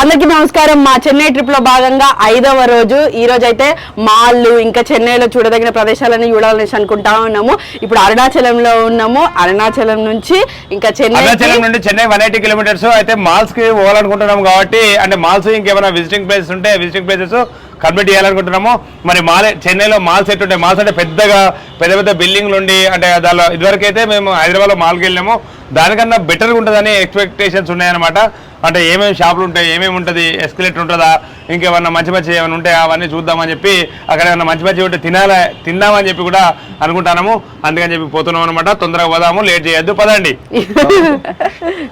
అందరికీ నమస్కారం. మా చెన్నై ట్రిప్లో భాగంగా ఐదవ రోజు. ఈ రోజు అయితే మాల్లు ఇంకా చెన్నైలో చూడదగిన ప్రదేశాలని చూడాలనేసి అనుకుంటా ఉన్నాము. ఇప్పుడు అరుణాచలంలో ఉన్నాము. అరుణాచలం నుంచి ఇంకా చెన్నై అరుణాచలం నుండి చెన్నై వన్ ఎయిటీ కిలోమీటర్స్. అయితే మాల్స్కి పోవాలనుకుంటున్నాం కాబట్టి అంటే మాల్స్ ఇంకేమైనా విజిటింగ్ ప్లేసెస్ ఉంటే విజిటింగ్ ప్లేసెస్ కన్వర్ట్ చేయాలనుకుంటున్నాము మరి మాల్ చెన్నైలో మాల్స్ ఎట్టుంటాయి మాల్స్ అంటే పెద్దగా పెద్ద పెద్ద బిల్డింగ్లు ఉండి అంటే దానిలో ఇదివరకైతే మేము హైదరాబాద్లో మాల్కి వెళ్ళాము. దానికన్నా బెటర్గా ఉంటుందని ఎక్స్పెక్టేషన్స్ ఉన్నాయన్నమాట. అంటే ఏమేమి షాపులు ఉంటాయి ఏమేమి ఉంటుంది ఎస్కలేటర్ ఉంటుందా ఇంకేమన్నా మంచి మంచి ఏమైనా ఉంటే అవన్నీ చూద్దామని చెప్పి అక్కడ ఏమన్నా మంచి మంచి ఉంటే తినాలా తిందామని చెప్పి కూడా అనుకుంటాము అందుకని చెప్పి పోతున్నాం అనమాట తొందరగా పోదాము లేట్ చేయొద్దు. పదండి.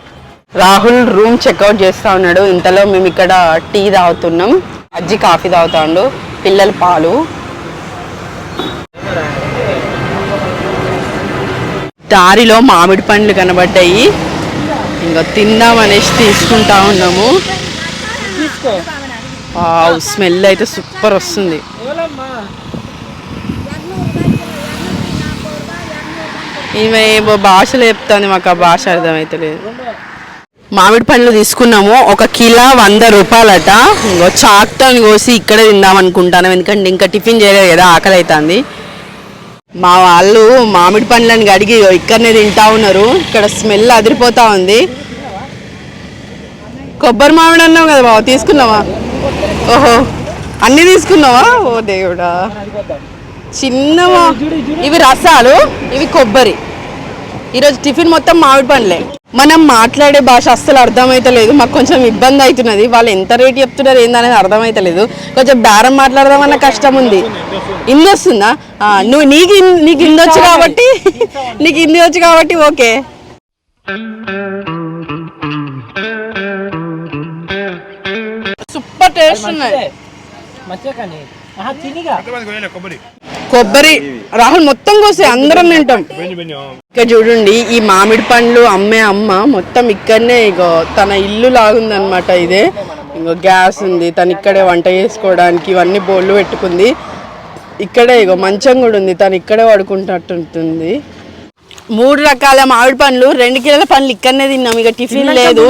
రాహుల్ రూమ్ చెక్అవుట్ చేస్తా ఉన్నాడు. ఇంతలో మేము ఇక్కడ టీ తాగుతున్నాం. అజ్జి కాఫీ తాగుతాడు పిల్లల పాలు. దారిలో మామిడి పండ్లు కనబడ్డాయి. ఇంకా తిందాం అనేసి తీసుకుంటా ఉన్నాము. స్మెల్ అయితే సూపర్ వస్తుంది. ఈమె భాషలు చెప్తాంది మాకు ఆ భాష అర్థమైతలేదు. మామిడి పండ్లు తీసుకున్నాము. ఒక కిలో వంద రూపాయలట. ఇంకో చాక్తో కోసి ఇక్కడే తిందాం అనుకుంటాను. ఎందుకంటే ఇంకా టిఫిన్ చేయలేదు కదా ఆకలి అవుతుంది మా వాళ్ళు మామిడి పండ్లను కడిగి ఇక్కడనే తింటా ఉన్నారు. ఇక్కడ స్మెల్ అదిరిపోతా ఉంది. కొబ్బరి మామిడి అన్నావు కదా బావ తీసుకున్నావా? ఓహో అన్ని తీసుకున్నావా? ఓ దేవుడా. చిన్నవా. ఇవి రసాలు ఇవి కొబ్బరి. ఈరోజు టిఫిన్ మొత్తం మామిడి పండ్లే. మనం మాట్లాడే భాష అస్సలు అర్థమైతలేదు మాకు కొంచెం ఇబ్బంది అవుతున్నది. వాళ్ళు ఎంత రేట్ చెప్తున్నారు ఏందనేది అర్థమైతలేదు కొంచెం బేరం మాట్లాడదామన్న కష్టం ఉంది. హిందీ వస్తుందా? నువ్వు నీకు నీకు హిందీ వచ్చు కాబట్టి నీకు హిందీ వచ్చు కాబట్టి ఓకే. సూపర్ టేస్ట్ ఉన్నాయి. కొబ్బరి రాహుల్ మొత్తం కోసే అందరం తింటాం. ఇక్కడ చూడండి ఈ మామిడి పండ్లు అమ్మే అమ్మ మొత్తం ఇక్కడనే ఇగో తన ఇల్లు లాగుందనమాట ఇదే. ఇంకో గ్యాస్ ఉంది తను ఇక్కడే వంట చేసుకోవడానికి ఇవన్నీ బోళ్ళు పెట్టుకుంది. ఇక్కడే ఇగో మంచం కూడా ఉంది తను ఇక్కడే పడుకుంటున్నట్టుంటుంది మూడు రకాల మామిడి పండ్లు రెండు కిలోల పండ్లు ఇక్కడనే తిన్నాం. ఇక టిఫిన్ లేదు.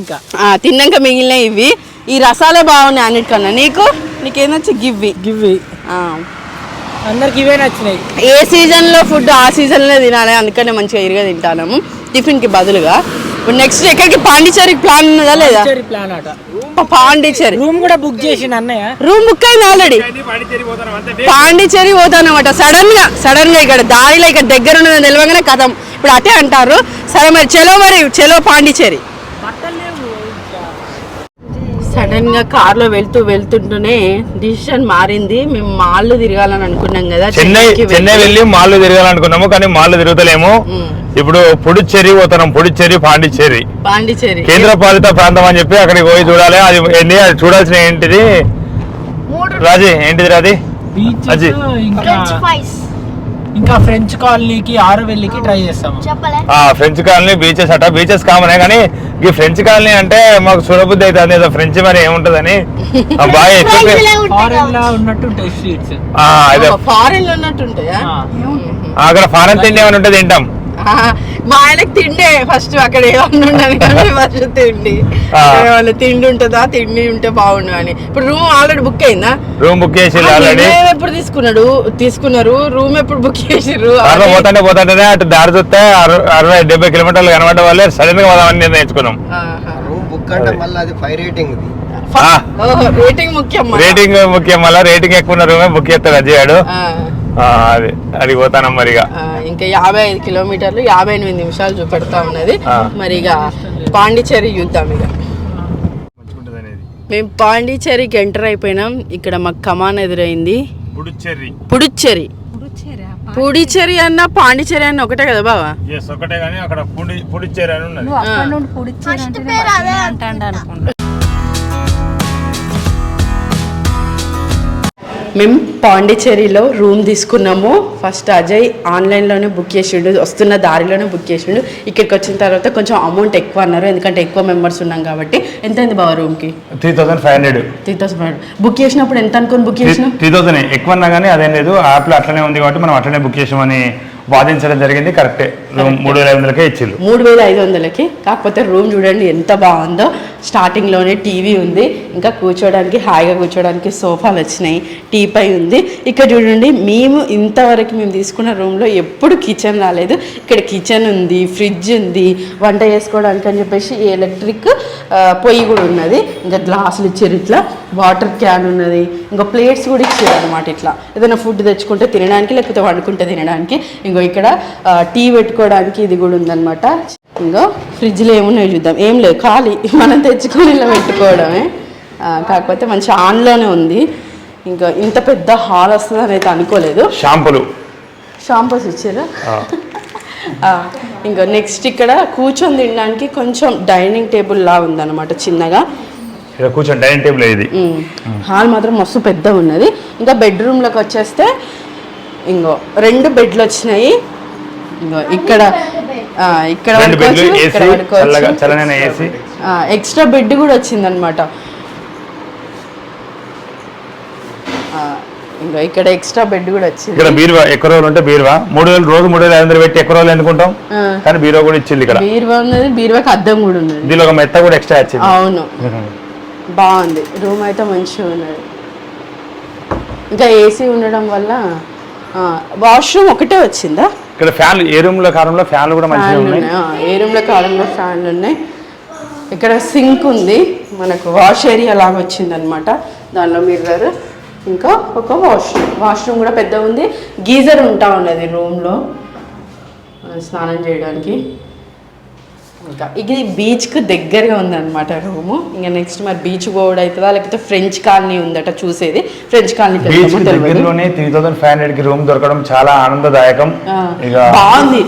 ఇంకా. తిన్నాక మిగిలిన ఇవి. ఈ రసాలే బాగున్నాయి అన్నిటికన్నా. నీకు? నీకేనొచ్చి గివ్వి. గివ్వి. ఆ. అందరికి ఇవే నచ్చినాయి. ఏ సీజన్లో ఫుడ్ ఆ సీజన్లో తినాలి? అందుకనే మంచిగా ఇరుగా తింటాము టిఫిన్కి బదులుగా. ఇప్పుడు నెక్స్ట్ ఎక్కడికి? పాండిచేరికి ప్లాన్ ఉన్నదా లేదా? ప్లాన్ అట. పాండిచేరి రూమ్ కూడా బుక్ చేసిన అన్నయ్య. రూమ్ బుక్ అయింది ఆల్రెడీ పాండిచేరి పోతానమాట సడన్గా సడన్గా ఇక్కడ దారిలో ఇక్కడ దగ్గర ఉన్నది తెలియగానే కథం. ఇప్పుడు అటే అంటారు సరే మరి చలో మరి చలో పాండిచేరి సడన్గా కార్లో వెళ్తూ వెళ్తుంటూనే డిసిషన్ మారింది. మేము మాళ్ళు తిరగాలని అనుకున్నాం కదా చెన్నై చెన్నైకి చెన్నై వెళ్ళి మాల్లో తిరగాలనుకున్నాము కానీ మాల్లో తిరుగుతలేము. ఇప్పుడు పుడుచ్చేరి పోతున్నాం పుడుచ్చేరి పాండిచ్చేరి. పాండిచేరి కేంద్ర పాలిత ప్రాంతం అని చెప్పి అక్కడికి పోయి చూడాలి. అది ఏంటి అది చూడాల్సిన ఏంటిది? రాజీ ఏంటిది రాజీ? అజీ. ఇంకా ఫ్రెంచ్ కాలనీకి ఆరు వెళ్ళికి ట్రై చేస్తాము ఆ ఫ్రెంచ్ కాలనీ బీచెస్ అట. బీచెస్ కామనే కానీ ఈ ఫ్రెంచ్ కాలనీ అంటే మాకు చూడబుద్ధి అవుతుంది. ఏదో ఫ్రెంచ్ మరి ఏముంటదని. బాగా ఎక్కువ ఫారెన్ లా ఉన్నట్టు అక్కడ ఫారెన్ తిండి ఏమైనా ఉంటే తింటాం. మా ఆయనకి తిండే ఫస్ట్ అక్కడ ఏమన్నా ఉండదు కానీ ఫస్ట్ తిండి. వాళ్ళ తిండి ఉంటుందా? తిండి ఉంటే బాగుండు అని. ఇప్పుడు రూమ్ ఆల్రెడీ బుక్ అయిందా? రూమ్ బుక్ చేసి ఎప్పుడు తీసుకున్నాడు? తీసుకున్నారు. రూమ్ ఎప్పుడు బుక్ చేసిర్రు అది- పోతుంటే పోతుంటేనే అటు దారి చూస్తే అర- అరవై డెబ్బై కిలోమీటర్లు కనబడ్డ వాళ్ళే సడన్గా పోదామని నిర్ణయించుకున్నాం. రూమ్ బుక్ అంటే మళ్ళీ అది ఫైవ్ రేటింగ్ రేటింగ్ ముఖ్యం. రేటింగ్ ముఖ్యం మళ్ళీ. రేటింగ్ ఎక్కువ ఉన్న రూమే బుక్ చేస్తాడు అజయాడు ఆ, అది అడిగి పోతాను మరి ఇక? యాభై ఐదు కిలోమీటర్లు యాభై ఎనిమిది నిమిషాలు చూపెడతా ఉన్నది. మరి ఇక పాండిచేరి చూద్దాం ఇక. మేము పాండిచేరికి ఎంటర్ అయిపోయినాం. ఇక్కడ మాకు కమాన్ ఎదురైంది. పుడుచ్చేరి. పుడుచ్చేరి. పుడిచేరి అన్న పాండిచేరి అన్న ఒకటే కదా బావా? ఒకటే కానీ అక్కడ పుడి పుడుచ్చేరి అని ఉన్నది. మేము పాండిచేరిలో రూమ్ తీసుకున్నాము. ఫస్ట్ అజయ్ ఆన్లైన్లోనే బుక్ చేసిండు వస్తున్న దారిలోనే బుక్ చేసిండు. ఇక్కడికి వచ్చిన తర్వాత కొంచెం అమౌంట్ ఎక్కువ అన్నారు ఎందుకంటే ఎక్కువ మెంబర్స్ ఉన్నాం కాబట్టి. ఎంత అయింది బావ రూమ్కి? Three thousand five hundred. Three thousand book చేసినప్పుడు ఎంత అనుకొని బుక్ చేసినాం త్రీ థౌసండ్ ఎక్కువ అన్నా కానీ అదేం లేదు. యాప్లో అట్లనే ఉంది కాబట్టి మనం అట్లనే బుక్ చేసామని వాదించడం జరిగింది కరెక్టే. మూడు వేల ఐదు వందలకే ఇచ్చిల్లు మూడు వేల ఐదు వందలకి? కాకపోతే రూమ్ చూడండి ఎంత బాగుందో. స్టార్టింగ్లోనే టీవీ ఉంది. ఇంకా కూర్చోడానికి హాయిగా కూర్చోడానికి సోఫాలు వచ్చినాయి. టీపై ఉంది. ఇక్కడ చూడండి మేము ఇంతవరకు మేము తీసుకున్న రూమ్లో ఎప్పుడు కిచెన్ రాలేదు. ఇక్కడ కిచెన్ ఉంది ఫ్రిడ్జ్ ఉంది వంట చేసుకోవడానికి అని చెప్పేసి ఎలక్ట్రిక్ పొయ్యి కూడా ఉన్నది. ఇంకా గ్లాసులు ఇచ్చారు ఇట్లా. వాటర్ క్యాన్ ఉన్నది. ఇంకా ప్లేట్స్ కూడా ఇచ్చారు అనమాట ఇట్లా. ఏదైనా ఫుడ్ తెచ్చుకుంటే తినడానికి లేకపోతే వండుకుంటే తినడానికి. ఇంకో ఇక్కడ టీ పెట్టుకో పెట్టుకోవడానికి ఇది కూడా ఉందన్నమాట. ఇంకో ఫ్రిడ్జ్లో ఏమున్నాయో చూద్దాం. ఏం లేవు ఖాళీ. మనం తెచ్చుకొని ఇలా పెట్టుకోవడమే. కాకపోతే మంచి ఆన్లోనే ఉంది. ఇంకా ఇంత పెద్ద హాల్ వస్తుందని అయితే అనుకోలేదు. షాంపులు. షాంపూస్ ఇచ్చారు? ఇంకా నెక్స్ట్ ఇక్కడ కూర్చొని తినడానికి కొంచెం డైనింగ్ టేబుల్ లా ఉందన్నమాట చిన్నగా. కూర్చొని డైనింగ్ టేబుల్ ఇది? హాల్ మాత్రం మస్తు పెద్ద ఉన్నది. ఇంకా బెడ్రూమ్లోకి వచ్చేస్తే ఇంకో రెండు బెడ్లు వచ్చినాయి. ఇక్కడ ఇక్కడ ఎక్స్ట్రా బెడ్ కూడా వచ్చిందనమాట ఆ, ఇంకో ఇక్కడ ఎక్స్ట్రా బెడ్ కూడా వచ్చింది. ఇక్కడ బీరువా ఎక్కువ రోజులు ఉంటే బీరువా. మూడు వేలు రోజు మూడు వేల ఐదు వందలు పెట్టి ఎక్కువ రోజులు ఆ. కానీ బీరువా కూడా ఇచ్చింది ఇక్కడ. బీరువా ఉన్నది బీరువాకి అద్దం కూడా ఉన్నది. దీనిలో ఒక మెత్త కూడా ఎక్స్ట్రా వచ్చింది. అవును. బాగుంది. రూమ్ అయితే మంచిగా ఉన్నది. ఇంకా ఏసీ ఉండడం వల్ల వాష్రూమ్ ఒకటే వచ్చిందా? ఇక్కడ ఫ్యాన్లు ఏ రూమ్లో కారంలో ఫ్యాన్లు కూడా మంచిగా ఉన్నాయి? ఏ రూమ్లో కాలంలో ఫ్యాన్లు ఉన్నాయి? ఇక్కడ సింక్ ఉంది. మనకు వాష్ ఏరియా లాగా వచ్చింది అనమాట దానిలో మిర్రర్ ఇంకా ఒక వాష్రూమ్. వాష్రూమ్ కూడా పెద్ద ఉంది. గీజర్ ఉంటా ఉన్నది రూమ్లో. స్నానం చేయడానికి. ఇంకా ఇది బీచ్కి దగ్గరగా ఉందన్నమాట రూము. ఇంకా నెక్స్ట్ మరి బీచ్ పోవడం అవుతుందా లేకపోతే ఫ్రెంచ్ కాలనీ ఉందట చూసేది. ఫ్రెంచ్ తెలియదు దగ్గరలోనే త్రీ థౌసండ్ ఫైవ్ హండ్రెడ్కి రూమ్ దొరకడం చాలా ఆనందదాయకం. ఇక బాగుంది.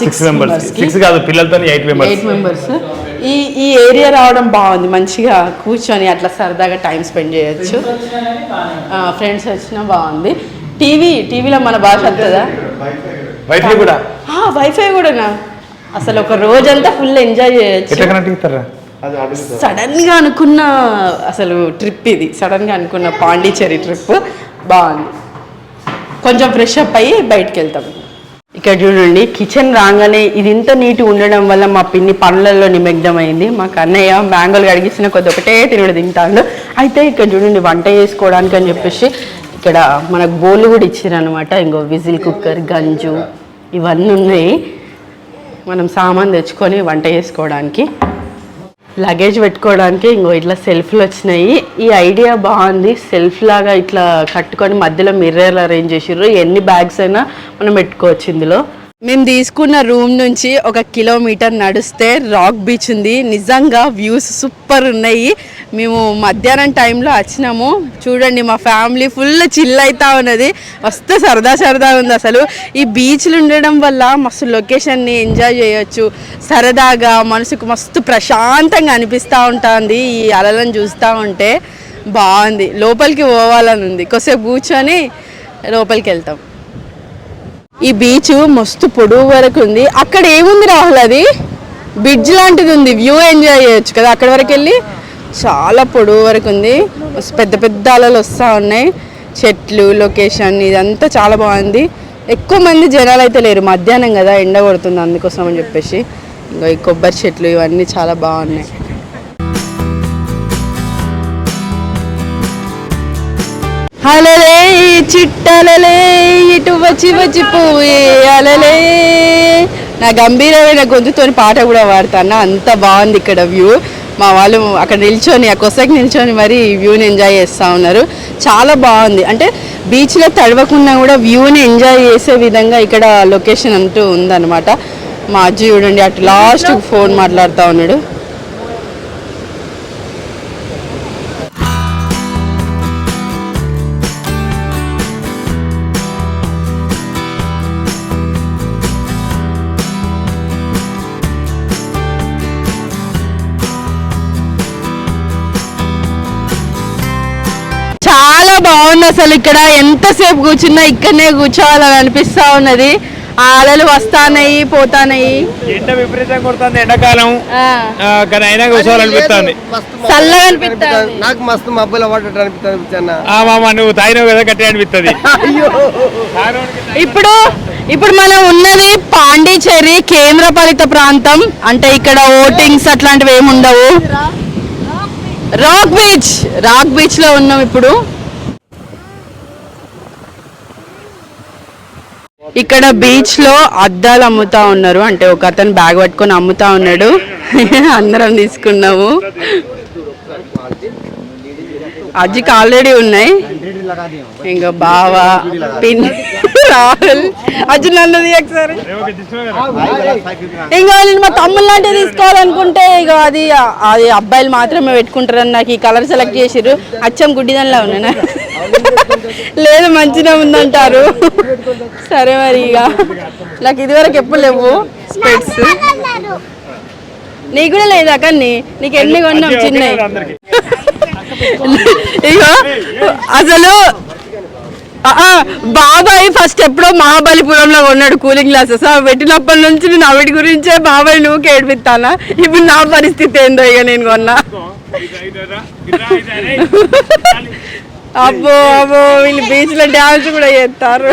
సిక్స్ మెంబర్స్ సిక్స్ కాదు పిల్లలతో ఎయిట్ మెంబర్స్ ఎయిట్ మెంబర్స్ ఈ ఈ ఏరియా రావడం బాగుంది. మంచిగా కూర్చొని అట్లా సరదాగా టైం స్పెండ్ చేయొచ్చు. ఫ్రెండ్స్ వచ్చినా బాగుంది. టీవీ టీవీలో మన భాష వస్తుందా వైఫై కూడా. వైఫై కూడానా? అసలు ఒక రోజంతా ఫుల్ ఎంజాయ్ చేయొచ్చు. సడన్గా అనుకున్న అసలు ట్రిప్ ఇది. సడన్గా అనుకున్న పాండిచేరి ట్రిప్ బాగుంది. కొంచెం ఫ్రెష్ అప్ అయ్యి బయటకు వెళ్తాం ఇక్కడ చూడండి కిచెన్ రాగానే ఇది ఇంత నీట్ ఉండడం వల్ల మా పిన్ని పనులలో నిమగ్నమైంది. మా కన్నయ్య మ్యాంగోలు కడిగిసిన కొద్ది ఒకటే తినడు తింటాడు. అయితే ఇక్కడ చూడండి వంట చేసుకోవడానికి అని చెప్పేసి ఇక్కడ మనకు బోలు కూడా ఇచ్చారనమాట ఇంకో విజిల్ కుక్కర్ గంజు ఇవన్నీ ఉన్నాయి. మనం సామాన్ తెచ్చుకొని వంట చేసుకోవడానికి లగేజ్ పెట్టుకోవడానికి ఇంకో ఇట్లా సెల్ఫ్లు వచ్చినాయి. ఈ ఐడియా బాగుంది. సెల్ఫ్ లాగా ఇట్లా కట్టుకొని మధ్యలో మిర్రర్ అరేంజ్ చేసిర్రు. ఎన్ని బ్యాగ్స్ అయినా మనం పెట్టుకోవచ్చు ఇందులో. మేము తీసుకున్న రూమ్ నుంచి ఒక కిలోమీటర్ నడిస్తే రాక్ బీచ్ ఉంది. నిజంగా వ్యూస్ సూపర్ ఉన్నాయి. మేము మధ్యాహ్నం టైంలో వచ్చినాము. చూడండి మా ఫ్యామిలీ ఫుల్ చిల్ అవుతా ఉన్నది. మస్తు సరదా సరదా ఉంది అసలు. ఈ బీచ్లు ఉండడం వల్ల మస్తు లొకేషన్ని ఎంజాయ్ చేయొచ్చు. సరదాగా మనసుకు మస్తు ప్రశాంతంగా అనిపిస్తూ ఉంటుంది ఈ అలలను చూస్తూ ఉంటే. బాగుంది. లోపలికి పోవాలని ఉంది. కొసేపు కూర్చొని లోపలికి వెళ్తాం. ఈ బీచ్ మస్తు పొడవు వరకు ఉంది. అక్కడ ఏముంది రాహుల్ అది? బ్రిడ్జ్ లాంటిది ఉంది. వ్యూ ఎంజాయ్ చేయొచ్చు కదా. అక్కడ వరకు వెళ్ళి చాలా పొడవు వరకు ఉంది. పెద్ద పెద్ద అలలు వస్తూ ఉన్నాయి. చెట్లు లొకేషన్ ఇదంతా చాలా బాగుంది. ఎక్కువ మంది జనాలు అయితే లేరు. మధ్యాహ్నం కదా ఎండ కొడుతుంది అందుకోసం అని చెప్పేసి. ఇంకా ఈ కొబ్బరి చెట్లు ఇవన్నీ చాలా బాగున్నాయి. అలలే చిట్టలలే ఇటు వచ్చి వచ్చి పోయే అలలే. నా గంభీరమైన గొంతుతోని పాట కూడా పాడతాను అంత బాగుంది ఇక్కడ వ్యూ. మా వాళ్ళు అక్కడ నిల్చొని ఆ కొసకి నిల్చొని మరి వ్యూని ఎంజాయ్ చేస్తూ ఉన్నారు. చాలా బాగుంది. అంటే బీచ్లో తడవకుండా కూడా వ్యూని ఎంజాయ్ చేసే విధంగా ఇక్కడ లొకేషన్ అంటూ ఉందన్నమాట. మా అజ్జి చూడండి అటు లాస్ట్ ఫోన్ మాట్లాడుతూ ఉన్నాడు. అసలు ఇక్కడ ఎంతసేపు కూర్చున్నా ఇక్కడనే కూర్చోవాలని అనిపిస్తా ఉన్నది. ఆ అలలు వస్తానయి పోతానయి. ఎండ విపరీతంగా కొడుతుంది ఎండాకాలం. కానీ అయినా కూర్చోవాలనిపిస్తుంది. చల్లగా అనిపిస్తుంది. నాకు మస్తు మబ్బుల పడ్డట్టు అనిపిస్తుంది అన్న. ఆ మామ నువ్వు తాగినావు కదా గట్టి అనిపిస్తుంది ఇప్పుడు ఇప్పుడు మనం ఉన్నది పాండిచేరి కేంద్రపాలిత ప్రాంతం. అంటే ఇక్కడ ఓటింగ్స్ అట్లాంటివి ఏమి ఉండవు రాక్ బీచ్ రాక్ బీచ్లో ఉన్నాం ఇప్పుడు. ఇక్కడ బీచ్లో అద్దాలు అమ్ముతా ఉన్నారు. అంటే ఒక అతను బ్యాగ్ పట్టుకొని అమ్ముతా ఉన్నాడు. అందరం తీసుకున్నాము. అజ్జికి ఆల్రెడీ ఉన్నాయి. ఇంకా బావా పిన్ రాహుల్. అజ్జు నన్ను ఒకసారి. ఇంకా నేను మా తమ్ముళ్ళు లాంటివి తీసుకోవాలనుకుంటే ఇక అది అది అబ్బాయిలు మాత్రమే పెట్టుకుంటారని నాకు ఈ కలర్ సెలెక్ట్ చేసిర్రు. అచ్చం గుడ్డిదానిలా ఉన్నాయి లేదు మంచిగా ఉందంటారు సరే మరి ఇక నాకు ఇదివరకు ఎప్పుడు లేవు స్పెట్స్ నీకు కూడా లేదా కన్ని నీకు ఎన్ని కొన్నాం చిన్నవి ఇగో అసలు ఆ, ఆ, బాబాయ్ ఫస్ట్ ఎప్పుడో మహాబలిపురంలో కొన్నాడు కూలింగ్ గ్లాసెస్ అవి పెట్టినప్పటి నుంచి నేను అవిటి గురించే బాబాయ్ నువ్వు కేడిపిస్తానా ఇప్పుడు నా పరిస్థితి ఏందో ఇక నేను కొన్నా అబ్బో అబ్బో వీళ్ళు బీచ్లో డ్యాన్స్ కూడా చేస్తారు.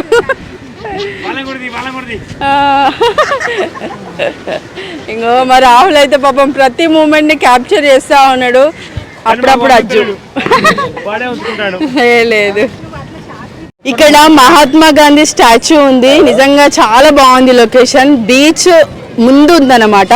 ఇంకో మరి రాహుల్ అయితే పాపం ప్రతి మూమెంట్ని క్యాప్చర్ చేస్తా ఉన్నాడు. అప్పుడప్పుడు అజ్జు. లేదు. ఇక్కడ మహాత్మా గాంధీ స్టాచ్యూ ఉంది. నిజంగా చాలా బాగుంది లొకేషన్. బీచ్ ముందు ఉందన్నమాట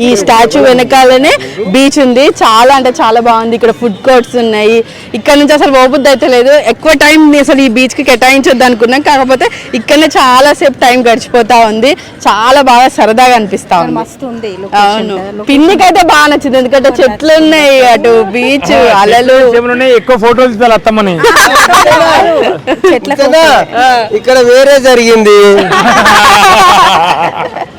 ఈ స్టాచ్యూ వెనకాలనే బీచ్ ఉంది. చాలా అంటే చాలా బాగుంది. ఇక్కడ ఫుడ్ కోర్ట్స్ ఉన్నాయి. ఇక్కడ నుంచి అసలు పోబుద్ది అయితే లేదు. ఎక్కువ టైం అసలు ఈ బీచ్కి కేటాయించొద్దు అనుకున్నాం. కాకపోతే ఇక్కడనే చాలా సేపు టైం గడిచిపోతా ఉంది. చాలా బాగా సరదాగా అనిపిస్తా ఉంది. అవును. పిన్నికైతే బాగా నచ్చింది. ఎందుకంటే చెట్లు ఉన్నాయి అటు బీచ్ అలలు. ఎక్కువ ఫోటోలు అత్తమ్మని. చెట్ల ఇక్కడ వేరే జరిగింది.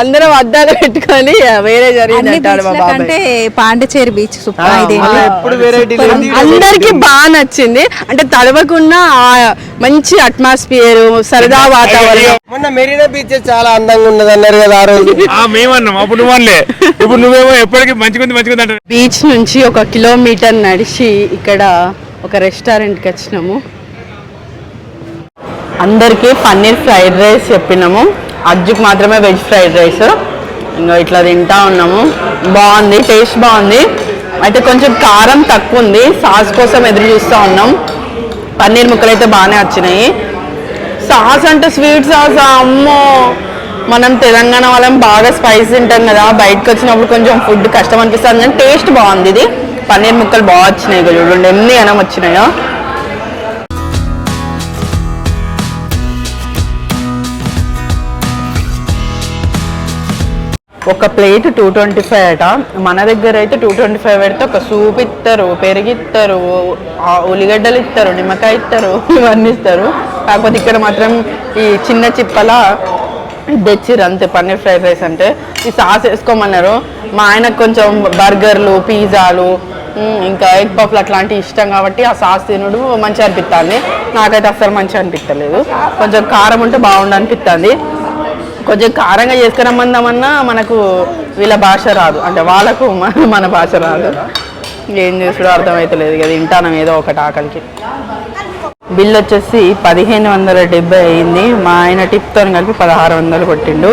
అందరం అద్దాలు పెట్టుకొని వేరే జరిగింది అంటాడు మా బాబాయ్. పాండిచేరి బీచ్ సూపర్ ఇది ఎప్పుడు వెరైటీ అందరికి బాగా నచ్చింది. అంటే తడవకున్న ఆ మంచి అట్మాస్ఫియర్ సరదా వాతావరణం. మొన్న మెరీనా బీచ్ చాలా అందంగా ఉన్నది అన్నారు కదా ఆ రోజు. ఆ మేమన్నాం అప్పుడు నువ్వు అనలే ఇప్పుడు నువ్వేమో ఎప్పటికీ మంచిగుంది మంచిగుంది అంటే బీచ్ నుంచి ఒక కిలోమీటర్ నడిచి ఇక్కడ ఒక రెస్టారెంట్కి వచ్చినాము. అందరికీ పన్నీర్ ఫ్రైడ్ రైస్ చెప్పినాము. అజ్జుకి మాత్రమే వెజ్ ఫ్రైడ్ రైస్ ఇంకా ఇట్లా తింటా ఉన్నాము. బాగుంది టేస్ట్ బాగుంది. అయితే కొంచెం కారం తక్కువ ఉంది సాస్ కోసం ఎదురు చూస్తూ ఉన్నాం. పన్నీర్ ముక్కలు అయితే బాగానే వచ్చినాయి. సాస్ అంటే స్వీట్ సాస్ అమ్మో! మనం తెలంగాణ వాళ్ళం బాగా స్పైస్ తింటాం కదా. బయటకు వచ్చినప్పుడు కొంచెం ఫుడ్ కష్టం అనిపిస్తుంది. కానీ టేస్ట్ బాగుంది ఇది. పన్నీర్ ముక్కలు బాగా వచ్చినాయి. చూడండి ఎన్ని అనం వచ్చినాయో. ఒక ప్లేట్ టూ ట్వంటీ ఫైవ్ అట. మన దగ్గర అయితే టూ ట్వంటీ ఫైవ్ పెడితే ఒక సూప్ ఇస్తారు పెరుగు ఇస్తారు ఉల్లిగడ్డలు ఇస్తారు నిమ్మకాయ ఇస్తారు ఇవన్నీ ఇస్తారు. కాకపోతే ఇక్కడ మాత్రం ఈ చిన్న చిప్పల ఇది తెచ్చిర్రు అంతే పన్నీర్ ఫ్రైడ్ రైస్ అంటే. ఈ సాస్ వేసుకోమన్నారు. మా ఆయనకు కొంచెం బర్గర్లు పిజ్జాలు ఇంకా ఎగ్ పఫ్లు అట్లాంటివి ఇష్టం కాబట్టి ఆ సాస్ తినడు మంచిగా అనిపిస్తుంది నాకైతే అస్సలు మంచిగా అనిపించలేదు కొంచెం కారం ఉంటే బాగుండు అనిపిస్తుంది కొంచెం కారంగా చేసుకురమ్మందామన్నా మనకు వీళ్ళ భాష రాదు. అంటే వాళ్ళకు మన మన భాష రాదు. ఏం చేసుడో అర్థమవుతలేదు కదా తింటానం ఏదో ఒకటి ఆకలికి. బిల్ వచ్చేసి పదిహేను వందల డెబ్బై అయింది. మా ఆయన టిప్తో కలిపి పదహారు వందలు కొట్టిండు.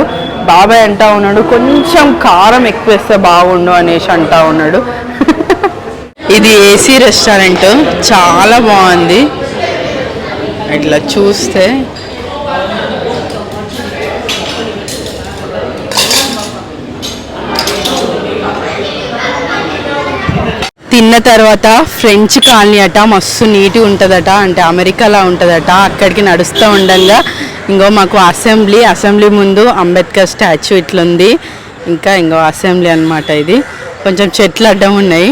బాబాయ్ అంటా ఉన్నాడు కొంచెం కారం ఎక్కువ వేస్తే బాగుండు అనేసి అంటా ఉన్నాడు. ఇది ఏసీ రెస్టారెంట్. చాలా బాగుంది. ఇట్లా చూస్తే తిన్న తర్వాత ఫ్రెంచ్ కాలనీ అట మస్తు నీట్గా ఉంటుందట అంటే అమెరికాలా ఉంటుందట. అక్కడికి నడుస్తూ ఉండంగా ఇంకో మాకు అసెంబ్లీ అసెంబ్లీ ముందు అంబేద్కర్ స్టాచ్యూ ఇట్లుంది. ఇంకా ఇంకో అసెంబ్లీ అన్నమాట ఇది. కొంచెం చెట్లు అడ్డం ఉన్నాయి.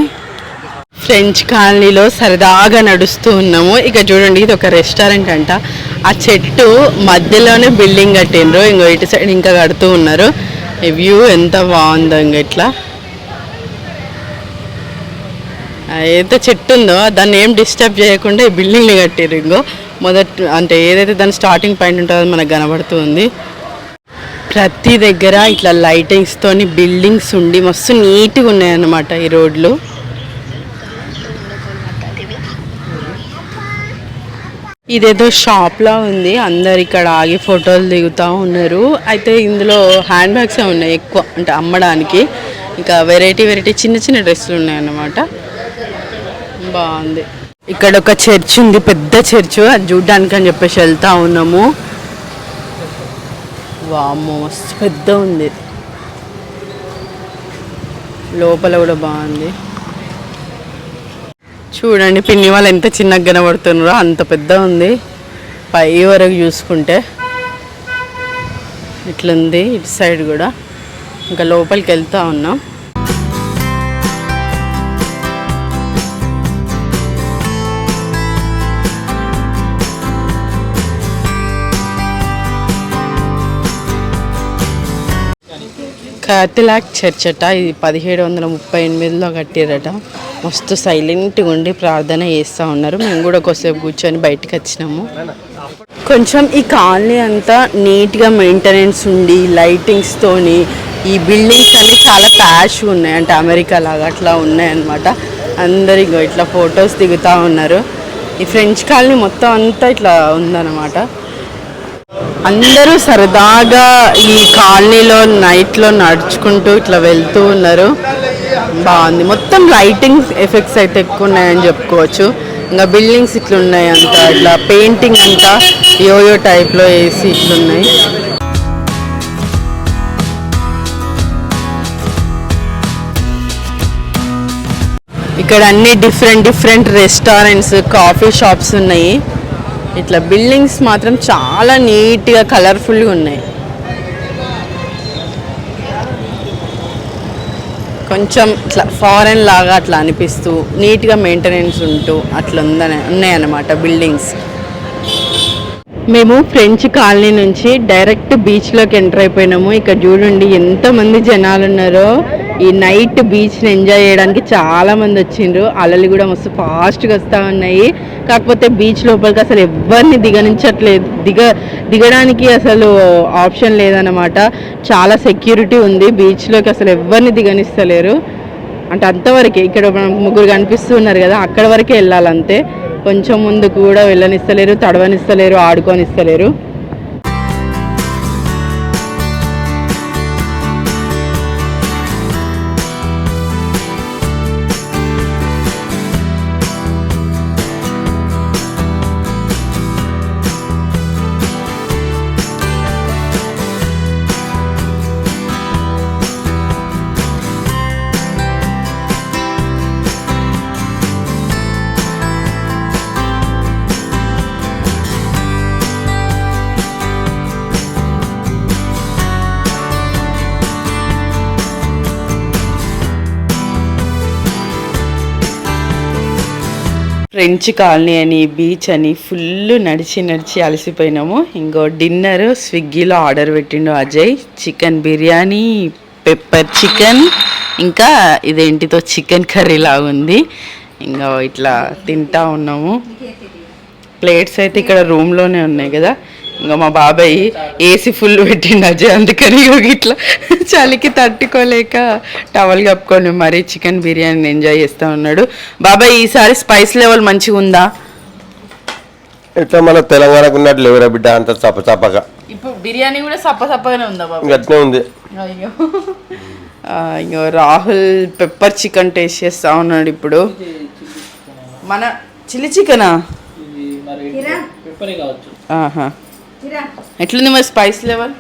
ఫ్రెంచ్ కాలనీలో సరదాగా నడుస్తూ ఉన్నాము. ఇక చూడండి ఇది ఒక రెస్టారెంట్ అంట. ఆ చెట్టు మధ్యలోనే బిల్డింగ్ కట్టిండ్రు. ఇంకో ఇటు సైడ్ ఇంకా కడుతూ ఉన్నారు. వ్యూ ఎంత బాగుందో ఇంక ఇట్లా. ఏదైతే చెట్టు ఉందో దాన్ని ఏం డిస్టర్బ్ చేయకుండా ఈ బిల్డింగ్ని కట్టారు ఇంకో. మొదటి అంటే ఏదైతే దాని స్టార్టింగ్ పాయింట్ ఉంటుందో మనకు కనబడుతుంది ప్రతి దగ్గర ఇట్లా లైటింగ్స్తో బిల్డింగ్స్ ఉండి మస్తు నీట్గా ఉన్నాయన్నమాట ఈ రోడ్లు. ఇదేదో షాప్లా ఉంది. అందరు ఇక్కడ ఆగి ఫోటోలు దిగుతూ ఉన్నారు. అయితే ఇందులో హ్యాండ్ బ్యాగ్స్ ఉన్నాయి ఎక్కువ. అంటే అమ్మడానికి. ఇంకా వెరైటీ వెరైటీ చిన్న చిన్న డ్రెస్సులు ఉన్నాయన్నమాట. బాగుంది. ఇక్కడ ఒక చర్చ్ ఉంది పెద్ద చర్చ్. అది చూడ్డానికి అని చెప్పేసి వెళ్తా ఉన్నాము. వామ్మో మస్తు పెద్ద ఉంది. లోపల కూడా బాగుంది. చూడండి పిన్ని వాళ్ళు ఎంత చిన్నగా కనబడుతున్నారో అంత పెద్ద ఉంది. పై వరకు చూసుకుంటే ఇట్లుంది ఇటు సైడ్ కూడా. ఇంకా లోపలికి వెళ్తా ఉన్నాం. క్యాథలాక్ చర్చ్ అట ఇది పదిహేడు వందల ముప్పై ఎనిమిదిలో కట్టారట మస్తు సైలెంట్గా ఉండి ప్రార్థన చేస్తూ ఉన్నారు. మేము కూడా ఒకసేపు కూర్చొని బయటకు వచ్చినాము. కొంచెం ఈ కాలనీ అంతా నీట్గా మెయింటెనెన్స్ ఉండి లైటింగ్స్తోని ఈ బిల్డింగ్స్ అన్నీ చాలా ప్యాష్ ఉన్నాయి. అంటే అమెరికా లాగా అట్లా ఉన్నాయన్నమాట అందరు ఇట్లా ఫొటోస్ దిగుతూ ఉన్నారు. ఈ ఫ్రెంచ్ కాలనీ మొత్తం అంతా ఇట్లా ఉందన్నమాట. అందరూ సరదాగా ఈ కాలనీలో నైట్లో నడుచుకుంటూ ఇట్లా వెళ్తూ ఉన్నారు. బాగుంది. మొత్తం లైటింగ్ ఎఫెక్ట్స్ అయితే ఎక్కువ ఉన్నాయని చెప్పుకోవచ్చు. ఇంకా బిల్డింగ్స్ ఇట్లా ఉన్నాయి అంతా. ఇట్లా పెయింటింగ్ అంతా యోయో టైప్లో వేసి ఇట్లున్నాయి ఇక్కడ అన్ని different different restaurants coffee shops ఉన్నాయి. ఇట్లా బిల్డింగ్స్ మాత్రం చాలా నీట్గా కలర్ఫుల్గా ఉన్నాయి. కొంచెం ఇట్లా ఫారెన్ లాగా అట్లా అనిపిస్తూ నీట్గా మెయింటెనెన్స్ ఉంటూ అట్లా ఉందని ఉన్నాయన్నమాట బిల్డింగ్స్. మేము ఫ్రెంచ్ కాలనీ నుంచి డైరెక్ట్ బీచ్లోకి ఎంటర్ అయిపోయినాము. ఇక్కడ చూడండి ఎంతమంది జనాలు ఉన్నారో ఈ నైట్ బీచ్ని ఎంజాయ్ చేయడానికి చాలామంది వచ్చిండ్రు. అలలు కూడా మస్తు ఫాస్ట్గా వస్తూ ఉన్నాయి. కాకపోతే బీచ్ లోపలికి అసలు ఎవరిని దిగనించట్లేదు. దిగ దిగడానికి అసలు ఆప్షన్ లేదన్నమాట. చాలా సెక్యూరిటీ ఉంది. బీచ్లోకి అసలు ఎవరిని దిగనిస్తలేరు. అంటే అంతవరకే ఇక్కడ ముగ్గురు కనిపిస్తున్నారు కదా అక్కడ వరకే వెళ్ళాలంతే. కొంచెం ముందు కూడా వెళ్ళనిస్తలేరు తడవనిస్తలేరు ఆడుకోనిస్తలేరు. ఫ్రెంచ్ కాలనీ అని బీచ్ అని ఫుల్ నడిచి నడిచి అలసిపోయినాము. ఇంకో డిన్నర్ స్విగ్గీలో ఆర్డర్ పెట్టిండు Ajay. Chicken biryani pepper chicken ఇంకా ఇదేంటితో చికెన్ కర్రీ లాగుంది ఇంకా ఇట్లా తింటా ఉన్నాము. ప్లేట్స్ అయితే ఇక్కడ రూమ్లోనే ఉన్నాయి కదా. ఇంకా మా బాబాయ్ ఏసీ ఫుల్ పెట్టిండు అజయ్ అందుకని ఇట్లా చలికి తట్టుకోలేక టవల్ కప్పుకొని మరీ చికెన్ బిర్యానీని ఎంజాయ్ చేస్తూ ఉన్నాడు. బాబాయ్ ఈసారి స్పైస్ లెవెల్ మంచిగా ఉందా? ఇట్లా మన తెలంగాణకు ఉన్నట్టు లేవురా బిడ్డ అంత చప్ప చప్పగా. ఇప్పుడు బిర్యానీ కూడా సప్ప సప్పగానే ఉందా బాబా? గట్నే ఉంది. అయ్యో. ఆ, ఇంకో రాహుల్ పెప్పర్ చికెన్ టేస్ట్ చేస్తా ఉన్నాడు ఇప్పుడు. మన చిల్లీ చికెనా పెప్పరే కావచ్చు. ఆహా. ఎట్లుంది మరి స్పైస్ లెవెల్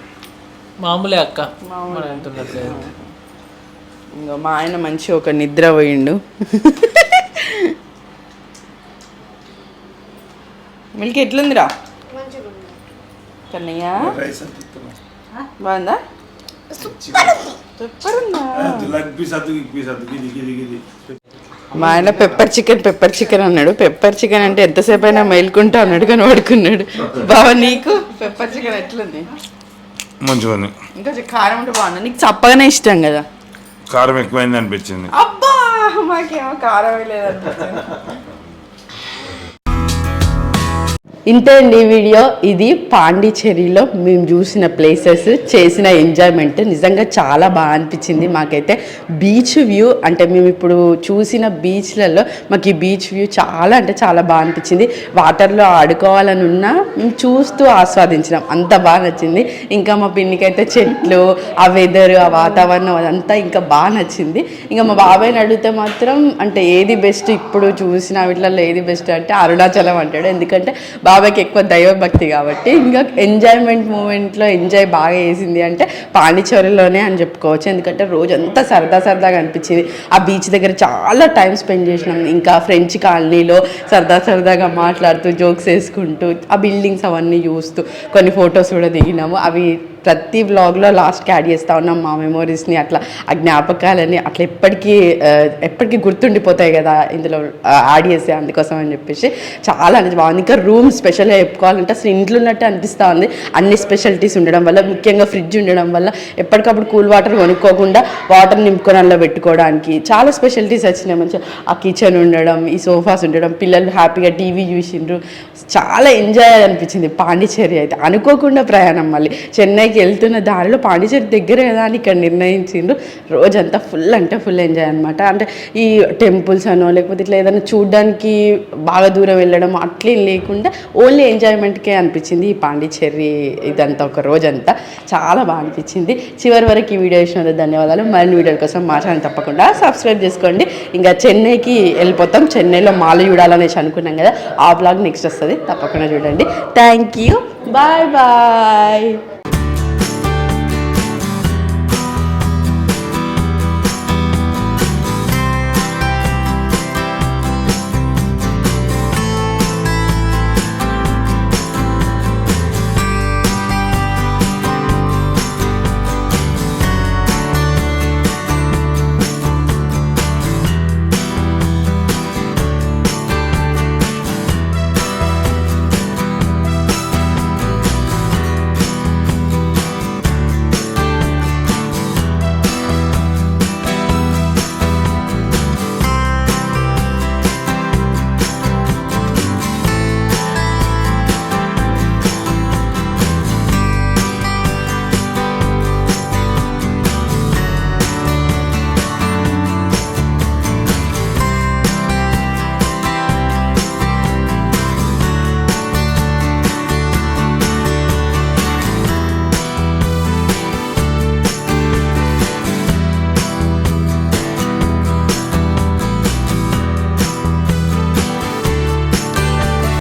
మామూలే అక్క. ఇంకా మా ఆయన మంచి ఒక నిద్ర పోయిండు. మిల్క్ ఎట్లుందిరా? కన్నయ్య బాగుందా? సూపర్ ఉందా మా ఆయన పెప్పర్ చికెన్ పెప్పర్ చికెన్ అన్నాడు. పెప్పర్ చికెన్ అంటే ఎంతసేపు అయినా మేల్కుంటా అన్నాడు కానీ పడుకున్నాడు బావ నీకు? పెప్పర్ చికెన్ ఎట్లుంది? మంచిగా ఉంది ఇంకా కారం ఉంటే బాగుంది నీకు చప్పగానే ఇష్టం కదా? కారం ఎక్కువైంది అనిపించింది. అబ్బా! మాకేమో కారం లేదు ఇంతే అండి వీడియో. ఇది పాండిచ్చేరిలో మేము చూసిన ప్లేసెస్ చేసిన ఎంజాయ్మెంట్ నిజంగా చాలా బాగా అనిపించింది మాకైతే. బీచ్ వ్యూ అంటే మేము ఇప్పుడు చూసిన బీచ్లలో మాకు ఈ బీచ్ వ్యూ చాలా అంటే చాలా బాగా అనిపించింది. వాటర్లో ఆడుకోవాలని ఉన్నా మేము చూస్తూ ఆస్వాదించినాం. అంత బాగా నచ్చింది. ఇంకా మా పిన్నికైతే చెట్లు ఆ వెదర్ ఆ వాతావరణం అదంతా ఇంకా బాగా నచ్చింది. ఇంకా మా బాబాయ్ని అడిగితే మాత్రం అంటే ఏది బెస్ట్ ఇప్పుడు చూసిన వీటిలలో ఏది బెస్ట్ అంటే అరుణాచలం అంటాడు. ఎందుకంటే బాబాయ్కి ఎక్కువ దైవభక్తి కాబట్టి ఇంకా ఎంజాయ్మెంట్ మూమెంట్లో ఎంజాయ్ బాగా వేసింది అంటే పాండిచేరిలోనే అని చెప్పుకోవచ్చు. ఎందుకంటే రోజంతా సరదా సరదాగా అనిపించింది. ఆ బీచ్ దగ్గర చాలా టైం స్పెండ్ చేసినాం. ఇంకా ఫ్రెంచ్ కాలనీలో సరదా సరదాగా మాట్లాడుతూ జోక్స్ వేసుకుంటూ ఆ బిల్డింగ్స్ అవన్నీ చూస్తూ కొన్ని ఫొటోస్ కూడా దిగినాము. అవి ప్రతి వ్లాగ్లో లాస్ట్కి యాడ్ చేస్తూ ఉన్నాం మా మెమోరీస్ని అట్లా ఆ జ్ఞాపకాలని అట్లా ఎప్పటికీ ఎప్పటికీ గుర్తుండిపోతాయి కదా ఇందులో యాడ్ చేసే అందుకోసం అని చెప్పేసి. చాలా అనేది బాగుంది. ఇంకా రూమ్ స్పెషల్గా చెప్పుకోవాలంటే అసలు ఇంట్లో ఉన్నట్టు అనిపిస్తూ ఉంది. అన్ని స్పెషాలిటీస్ ఉండడం వల్ల ముఖ్యంగా ఫ్రిడ్జ్ ఉండడం వల్ల ఎప్పటికప్పుడు కూల్ వాటర్ కొనుక్కోకుండా వాటర్ నింపుకొని అందులో పెట్టుకోవడానికి చాలా స్పెషాలిటీస్ వచ్చినాయి మంచిగా. ఆ కిచెన్ ఉండడం ఈ సోఫాస్ ఉండడం పిల్లలు హ్యాపీగా టీవీ చూసిండ్రు. చాలా ఎంజాయ్ అనిపించింది. పాండిచేరి అయితే అనుకోకుండా ప్రయాణం మళ్ళీ. చెన్నైకి వెళ్తున్న దారిలో పాండిచేరి దగ్గరే కదా అని ఇక్కడ నిర్ణయించిండ్రు. రోజంతా ఫుల్ అంటే ఫుల్ ఎంజాయ్ అనమాట అంటే ఈ టెంపుల్స్ అనో లేకపోతే ఇట్లా ఏదైనా చూడడానికి బాగా దూరం వెళ్ళడం అట్లేం లేకుండా ఓన్లీ ఎంజాయ్మెంట్కే అనిపించింది ఈ పాండిచేరి ఇదంతా ఒక రోజంతా. చాలా బాగా అనిపించింది. చివరి వరకు ఈ వీడియో చూసినందుకు ధన్యవాదాలు. మరిన్ని వీడియోల కోసం మా ఛానల్ తప్పకుండా సబ్స్క్రైబ్ చేసుకోండి. ఇంకా చెన్నైకి వెళ్ళిపోతాం. చెన్నైలో మాల చూడాలనేసి అనుకున్నాం కదా ఆ బ్లాగ్ నెక్స్ట్ వస్తుంది. తప్పకుండా చూడండి. Thank you bye bye